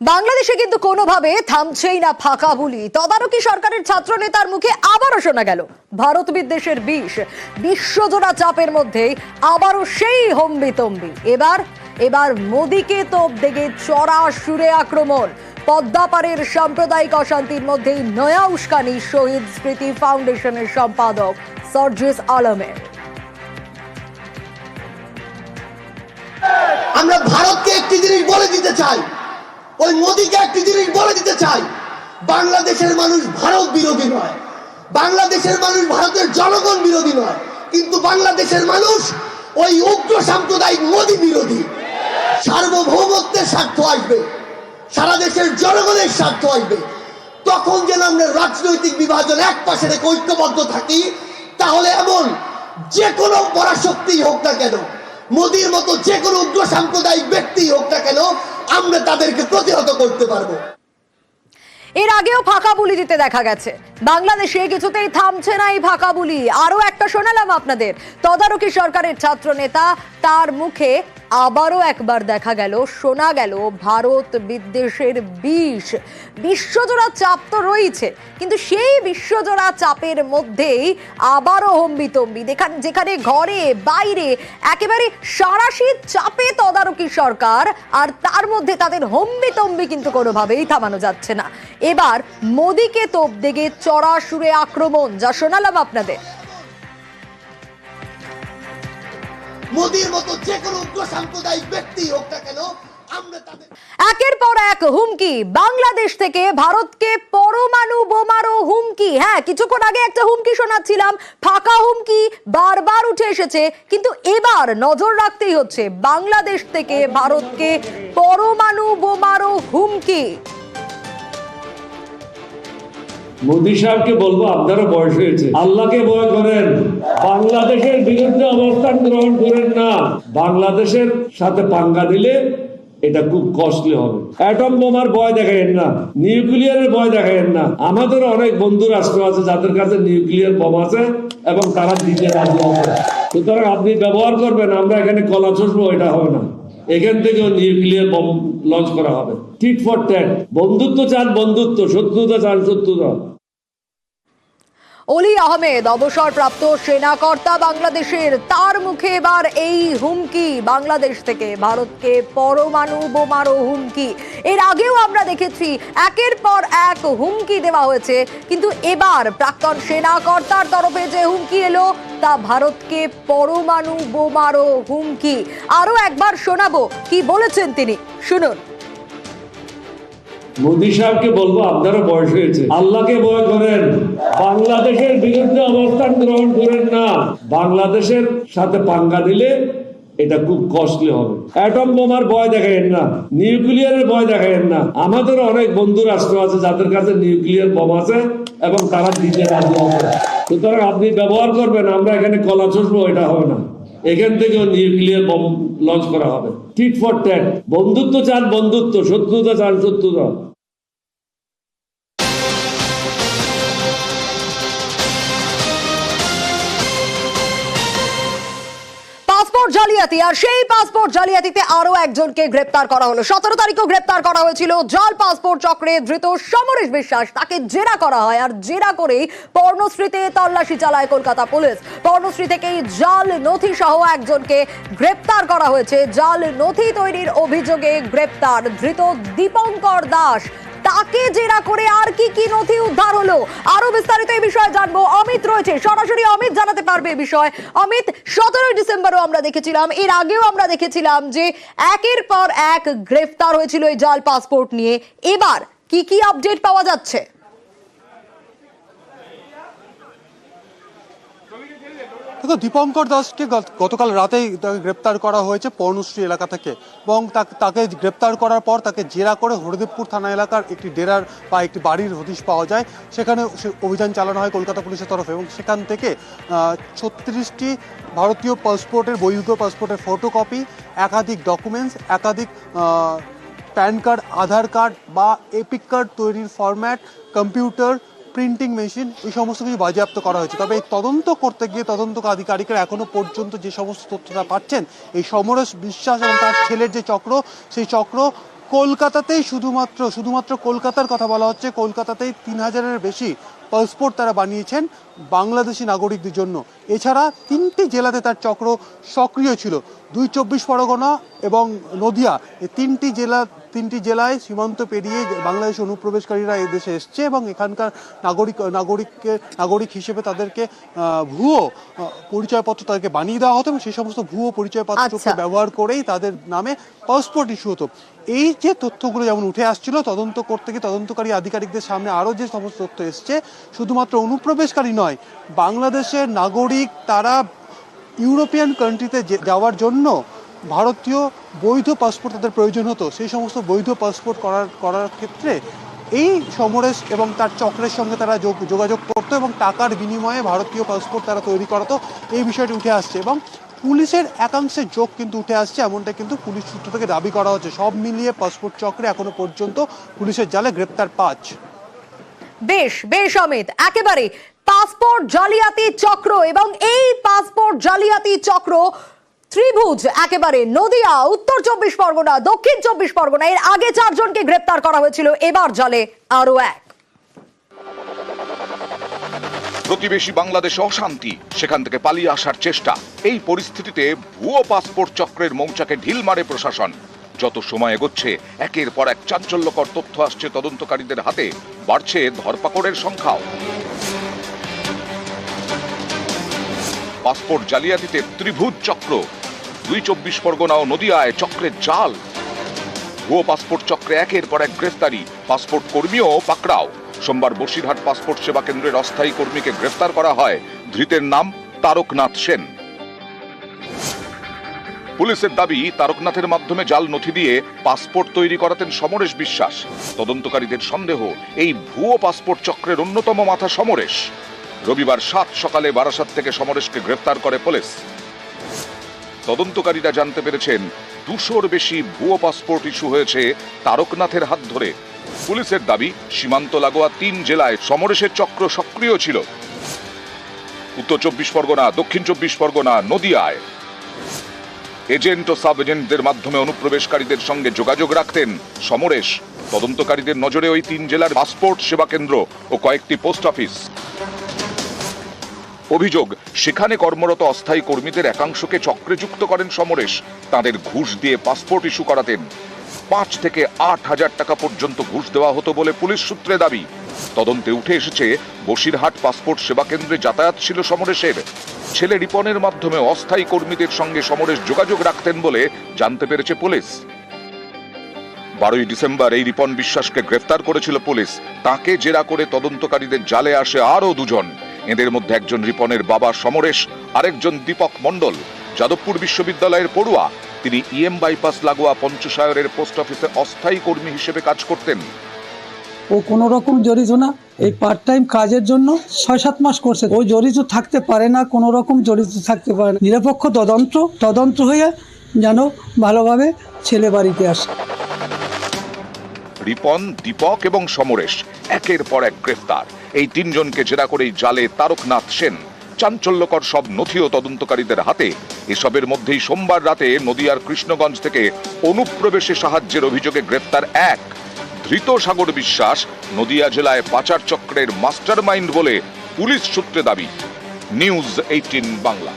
বাংলাদেশে কিন্তু কোনোভাবে থামছেই না ফাঁকা বুলি। তদারকি সরকারের ছাত্র নেতার মুখে আবারও শোনা গেল, ভারত বিদ্বেষের বিষ। বিশ্বজোড়া চাপের মধ্যে আবারও সেই হম্বি তম্বি এবার এবার মোদিকে তোপ দেগে চড়া সুরে আক্রমণ। পদ্মাপাড়ের সাম্প্রদায়িক অশান্তির মধ্যেই নয়া উস্কানি শহীদ স্মৃতি ফাউন্ডেশনের সম্পাদক সর্জিস আলমের আমরা ভারতকে একটি জিনিস বলে দিতে চাই ওই মোদীকে একটি জিনিস বলে দিতে চাই, বাংলাদেশের মানুষ ভারত বিরোধী নয়, বাংলাদেশের মানুষ ভারতের জনগণ বিরোধী নয়, কিন্তু বাংলাদেশের মানুষ ওই উগ্র সাম্প্রদায়িক মোদী বিরোধী। সার্বভৌমত্বের স্বার্থ আসবে, সারা দেশের জনগণের স্বার্থ আসবে। তখন যেন আমরা রাজনৈতিক বিভাজন এক পাশে রেখে ঐক্যবদ্ধ থাকি, তাহলে এমন যে কোনো পরাশক্তি হোক না কেন, মোদির মতো যে কোনো উগ্র সাম্প্রদায়িক ব্যক্তি হোক না কেন আমরা তাদেরকে প্রতিহত করতে পারব। এর আগেও ফাঁকা বুলি দিতে দেখা গেছে। বাংলাদেশে কিছুতেই থামছে না এই ফাঁকা বুলি। আরও একটা শোনালাম আপনাদের। তদারকি সরকারের ছাত্র নেতা তার মুখে আবারও একবার দেখা গেল, শোনা গেল ভারত বিদ্বেষের বিষ। বিশ্বজোড়া চাপ তো রয়েছে, কিন্তু সেই বিশ্বজোড়া চাপের মধ্যেই আবারও হম্বিতম্বি। দেখান যেখানে ঘরে, বাইরে, একেবারে সারাশি চাপে তদারকি সরকার, আর তার মধ্যে তাদের হম্বিতম্বি কিন্তু কোনোভাবেই থামানো যাচ্ছে না। এবার মোদিকে তোপ দেগে চড়া সুরে আক্রমণ যা শোনালাম আপনাদের। মোদির মতো যে কোনো উগ্র সাম্প্রদায়িক ব্যক্তি হোক না কেন একের পর এক হুমকি বাংলাদেশ থেকে ভারতকে পরমাণু বোমারও হুমকি। হ্যাঁ কিছুক্ষণ আগে একটা হুমকি শোনাচ্ছিলাম ফাঁকা হুমকি বারবার উঠে এসেছে কিন্তু এবার নজর রাখতেই হচ্ছে বাংলাদেশ থেকে ভারতকে পরমাণু বোমারও হুমকি। মোদী সাহেবকে বলব, আপনারও বয়স হয়েছে। আল্লাহকে ভয় করেন। বাংলাদেশের বিরুদ্ধে অবস্থান গ্রহণ করেন না। বাংলাদেশের সাথে পাঙ্গা দিলে এটা খুব কস্টলি হবে। অ্যাটম বোমার ভয় দেখায়েন না, নিউক্লিয়ারের ভয় দেখায়েন না। আমাদের অনেক বন্ধু রাষ্ট্র আছে, যাদের কাছে নিউক্লিয়ার বোম আছে এবং তারা দিতে রাজি আছে। সুতরাং আপনি ব্যবহার করবেন, আমরা এখানে কলা চষবো, এটা হবে না। এখান থেকেও নিউক্লিয়ার বম লঞ্চ করা হবে। টিট ফর ট্যাট বন্ধুত্ব চান বন্ধুত্ব, শত্রুতা চান শত্রুতা। অলি আহমেদ, অবসরপ্রাপ্ত সেনাকর্তা বাংলাদেশের, তার মুখে এবার এই হুমকি। বাংলাদেশ থেকে ভারতকে পরমাণু বোমারও হুমকি। এর আগেও আমরা দেখেছি, একের পর এক হুমকি দেওয়া হয়েছে। কিন্তু এবার প্রাক্তন সেনাকর্তার তরফে যে হুমকি এলো, তা ভারতকে পরমাণু বোমারও হুমকি। আরও একবার শোনাবো, কি বলেছেন তিনি। শুনুন। মোদী সাহেবকে বলব, আপনারও বয়স হয়েছে। আল্লাহকে ভয় করেন। বাংলাদেশের বিরুদ্ধে অবস্থান গ্রহণ করেন না। বাংলাদেশের সাথে পাঙ্গা দিলে এটা খুব কস্টলি হবে। অ্যাটম বোমার ভয় দেখায়েন না। নিউক্লিয়ারের ভয় দেখায়েন না। আমাদের অনেক বন্ধু রাষ্ট্র আছে, যাদের কাছে নিউক্লিয়ার বোম আছে এবং তারা দিতে রাজি আছে সুতরাং আপনি ব্যবহার করবেন, আমরা এখানে কলা চষবো এটা হবে না। এখান থেকেও নিউক্লিয়ার বম লঞ্চ করা হবে। টিট ফর ট্যাট বন্ধুত্ব চান বন্ধুত্ব, শত্রুতা চান শত্রুতা। পাসপোর্ট জালিয়াতি, আর সেই পাসপোর্ট জালিয়াতিতে আরও একজনকে গ্রেপ্তার করা হলো। সতেরো তারিখও গ্রেপ্তার করা হয়েছিল। জাল পাসপোর্ট চক্রে ধৃত সমরেশ বিশ্বাস, তাকে জেরা করা হয়, আর জেরা করেই পর্ণশ্রীতে তল্লাশি চালায় কলকাতা পুলিশ। পর্ণশ্রী থেকেই জাল নথি সহ একজনকে গ্রেপ্তার করা হয়েছে। জাল নথি তৈরির অভিযোগে গ্রেপ্তার ধৃত দীপঙ্কর দাস তাকে জেরা করে আর কি কি নথি উদ্ধার হলো? আরও বিস্তারিত এই বিষয়ে জানব। অমিত রয়েছে। সরাসরি অমিত জানাতে পারবে এই বিষয়। অমিত, সতেরোই ডিসেম্বরও আমরা দেখেছিলাম। এর আগেও আমরা দেখেছিলাম যে একের পর এক গ্রেফতার হয়েছিল এই জাল পাসপোর্ট নিয়ে। এবার কি কি আপডেট পাওয়া যাচ্ছে? দেখো, দীপঙ্কর দাসকে গত- গতকাল রাতেই তাকে গ্রেপ্তার করা হয়েছে পর্ণশ্রী এলাকা থেকে এবং তাক- তাকে গ্রেপ্তার করার পর তাকে জেরা করে হরিদেবপুর থানা এলাকার একটি ডেরার বা একটি বাড়ির হদিশ পাওয়া যায়। সেখানে সে অভিযান চালানো হয় কলকাতা পুলিশের তরফে এবং সেখান থেকে ছত্রিশটি ভারতীয় পাসপোর্টের, বৈধ পাসপোর্টের ফটোকপি, একাধিক ডকুমেন্টস, একাধিক প্যান কার্ড, আধার কার্ড বা এপিক কার্ড তৈরির ফরম্যাট, কম্পিউটার প্রিন্টিং মেশিন এই সমস্ত কিছু বাজেয়াপ্ত করা হয়েছে। তবে এই তদন্ত করতে গিয়ে তদন্ত আধিকারিকরা এখনও পর্যন্ত যে সমস্ত তথ্যটা পাচ্ছেন, এই সমরেশ বিশ্বাস এবং তার ছেলের যে চক্র, সেই চক্র কলকাতাতেই শুধুমাত্র শুধুমাত্র কলকাতার কথা বলা হচ্ছে, কলকাতাতেই তিন হাজারের বেশি পাসপোর্ট তারা বানিয়েছেন বাংলাদেশি নাগরিকদের জন্য। এছাড়া তিনটি জেলাতে তার চক্র সক্রিয় ছিল। দুই চব্বিশ পরগনা এবং নদিয়া, এই তিনটি জেলা তিনটি জেলায় সীমান্ত পেরিয়ে বাংলাদেশ অনুপ্রবেশকারীরা এই দেশে এসছে এবং এখানকার নাগরিক নাগরিককে নাগরিক হিসেবে তাদেরকে ভুয়ো পরিচয়পত্র তাদেরকে বানিয়ে দেওয়া হতো এবং সেই সমস্ত ভুয়ো পরিচয়পত্রকে আচ্ছা। ব্যবহার করেই তাদের নামে পাসপোর্ট ইস্যু হতো এই যে তথ্যগুলো যেমন উঠে আসছিল তদন্ত করতে গিয়ে তদন্তকারী আধিকারিকদের সামনে আরও যে সমস্ত তথ্য এসছে শুধুমাত্র অনুপ্রবেশকারী নয় বাংলাদেশের নাগরিক তারা ইউরোপিয়ান কান্ট্রিতে যাওয়ার জন্য ভারতীয় বৈধ পাসপোর্ট তাদের প্রয়োজন হতো। সেই সমস্ত বৈধ পাসপোর্ট করার করার ক্ষেত্রে এই সমরেশ এবং তার চক্রের সঙ্গে তারা যোগ- যোগাযোগ করতো এবং টাকার বিনিময়ে ভারতীয় পাসপোর্ট তারা তৈরি করাতো। এই বিষয়টি উঠে আসছে এবং পুলিশের একাংশের যোগ কিন্তু উঠে আসছে, এমনটা কিন্তু পুলিশ সূত্র থেকে দাবি করা হচ্ছে। সব মিলিয়ে পাসপোর্ট চক্রে এখনও পর্যন্ত পুলিশের জালে গ্রেপ্তার পাঁচ। বেশ বেশ অমিত, একেবারে পাসপোর্ট জালিয়াতি চক্র এবং এই পাসপোর্ট জালিয়াতি চক্র ত্রিভুজ, একেবারে নদিয়া, উত্তর চব্বিশ পরগনা, দক্ষিণ চব্বিশ পরগনা, এর আগে চারজনকে গ্রেপ্তার করা হয়েছিল। এবার জালে আরও এক। প্রতিবেশী বাংলাদেশে অশান্তি, সেখান থেকে পালিয়ে আসার চেষ্টা। এই পরিস্থিতিতে ভুয়ো পাসপোর্ট চক্রের মৌচাকে ঢিল মারে প্রশাসন। যত সময় এগোচ্ছে, একের পর এক চাঞ্চল্যকর তথ্য আসছে তদন্তকারীদের হাতে। বাড়ছে ধরপাকড়ের সংখ্যাও। পাসপোর্ট জালিয়াতিতে ত্রিভুজ চক্র। দুই চব্বিশ পরগনা ও নদিয়ায় চক্রের জাল। ভুয়ো পাসপোর্ট চক্রে একের পর এক গ্রেফতারি। পাসপোর্ট কর্মীও পাকড়াও। সোমবার বসিরহাট পাসপোর্ট সেবা কেন্দ্রের অস্থায়ী কর্মীকে গ্রেফতার করা হয়। ধৃতের নাম তারকনাথ সেন। পুলিশের দাবি, তারকনাথের মাধ্যমে জাল নথি দিয়ে পাসপোর্ট তৈরি করাতেন সমরেশ বিশ্বাস। তদন্তকারীদের সন্দেহ, এই ভুয়ো পাসপোর্ট চক্রের অন্যতম মাথা সমরেশ। রবিবার সাত সকালে বারাসাত থেকে সমরেশকে গ্রেফতার করে পুলিশ। তদন্তকারীরা জানতে পেরেছেন দুশোর বেশি ভুয়ো পাসপোর্ট ইস্যু হয়েছে তারকনাথের হাত ধরে। পুলিশের দাবি, সীমান্ত লাগোয়া তিন জেলায় সমরেশের চক্র সক্রিয় ছিল। উত্তর চব্বিশ পরগনা, দক্ষিণ চব্বিশ পরগনা, নদিয়ায়। এজেন্ট ও সাব এজেন্টদের মাধ্যমে অনুপ্রবেশকারীদের সঙ্গে যোগাযোগ রাখতেন সমরেশ। তদন্তকারীদের নজরে ওই তিন জেলার পাসপোর্ট সেবা কেন্দ্র ও কয়েকটি পোস্ট অফিস। অভিযোগ, সেখানে কর্মরত অস্থায়ী কর্মীদের একাংশকে চক্রে যুক্ত করেন সমরেশ। তাদের ঘুষ দিয়ে পাসপোর্ট ইস্যু করাতেন। পাঁচ থেকে আট হাজার টাকা পর্যন্ত ঘুষ দেওয়া হতো বলে পুলিশ সূত্রে দাবি। তদন্তে উঠে এসেছে, বসিরহাট পাসপোর্ট সেবা কেন্দ্রে যাতায়াত ছিল সমরেশের। ছেলে রিপনের মাধ্যমে অস্থায়ী কর্মীদের সঙ্গে সমরেশ যোগাযোগ রাখতেন বলে জানতে পেরেছে পুলিশ। বারোই ডিসেম্বর এই রিপন বিশ্বাসকে গ্রেফতার করেছিল পুলিশ। তাকে জেরা করে তদন্তকারীদের জালে আসে আরও দুজন। এদের মধ্যে একজন রিপনের বাবা সমরেশ, আরেকজন দীপক মণ্ডল। যাদবপুর বিশ্ববিদ্যালয়ের পড়ুয়া, তিনি ইএম বাইপাস লাগোয়া পঞ্চসায়রের পোস্ট অফিসে অস্থায়ী কর্মী হিসেবে কাজ করতেন। ও কোনো রকম জড়িত না। এই পার্ট টাইম কাজের জন্য ছয় সাত মাস করছে। ও জড়িত থাকতে পারে না, কোনো রকম জড়িত থাকতে পারে না। নিরপেক্ষ তদন্ত তদন্ত হয়ে যেন ভালোভাবে ছেলে বাড়িতে আসে। রিপন, দীপক এবং সমরেশ। একের পর এক গ্রেফতার। এই তিনজনকে জেরা করেই জালে তারকনাথ সেন। চাঞ্চল্যকর সব নথিও তদন্তকারীদের হাতে। এসবের মধ্যেই সোমবার রাতে নদিয়ার কৃষ্ণগঞ্জ থেকে অনুপ্রবেশে সাহায্যের অভিযোগে গ্রেফতার এক। ধৃত সাগর বিশ্বাস নদিয়া জেলায় পাচার চক্রের মাস্টার মাইন্ড বলে পুলিশ সূত্রে দাবি। News eighteen Bangla.